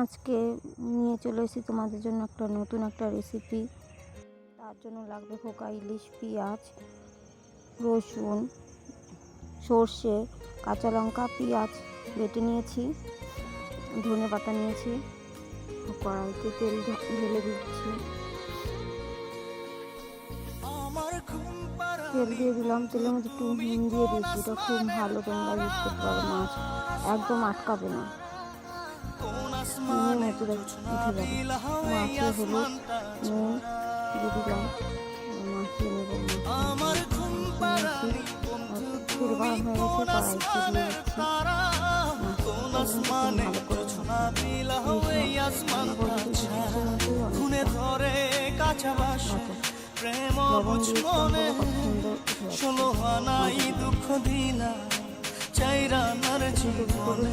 আজকে নিয়ে চলে এসেছি তোমাদের জন্য একটা নতুন একটা রেসিপি তার জন্য লাগবে খোকা ইলিশ পেঁয়াজ রসুন সর্ষে কাঁচা লঙ্কা পেঁয়াজ বেটে নিয়েছি ধনে পাতা নিয়েছি কড়াইতে তেল ঢেলে দিচ্ছি। তেল দিয়ে দিলাম তেলের মধ্যে একটু নুন দিয়ে দিয়েছি এটা খুব ভালো তোমরা ইউজ করতে পারো মাছ। একদম আটকাবে না। মতো উঠে যাবে মাছে হলুদ নুন দিয়ে দিলাম মাখিয়ে নেব আমার ঘুম পাড়ানি হয়ে কড়াইতে দিয়ে দিচ্ছি কোন আসমানে জোছনা বিলা হয়ে আসমানটা খুনে ধরে কাঁচা প্রেম মনে ষোলো হানাই দুঃখ দিলা চাইরা নার জীবনে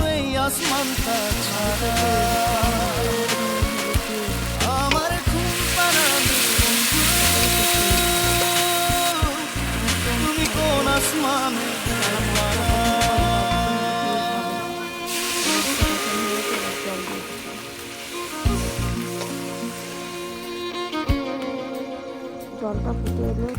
আসমানটা ছাড়া। আমার পাড়ানি তুমি কোন আসমানের জলটা ফুটে এলে।